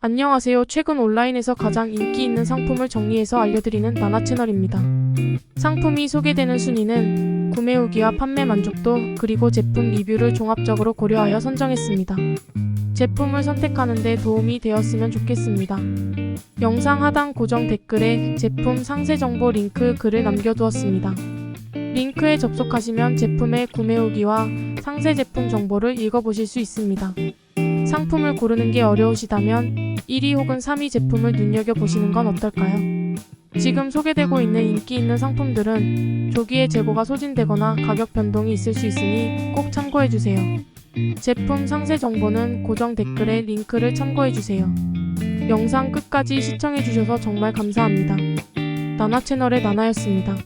안녕하세요. 최근 온라인에서 가장 인기 있는 상품을 정리해서 알려드리는 나나 채널입니다. 상품이 소개되는 순위는 구매 후기와 판매 만족도 그리고 제품 리뷰를 종합적으로 고려하여 선정했습니다. 제품을 선택하는데 도움이 되었으면 좋겠습니다. 영상 하단 고정 댓글에 제품 상세 정보 링크 글을 남겨두었습니다. 링크에 접속하시면 제품의 구매 후기와 상세 제품 정보를 읽어보실 수 있습니다. 상품을 고르는 게 어려우시다면 1위 혹은 3위 제품을 눈여겨보시는 건 어떨까요? 지금 소개되고 있는 인기 있는 상품들은 조기에 재고가 소진되거나 가격 변동이 있을 수 있으니 꼭 참고해주세요. 제품 상세 정보는 고정 댓글에 링크를 참고해주세요. 영상 끝까지 시청해주셔서 정말 감사합니다. 나나 채널의 나나였습니다.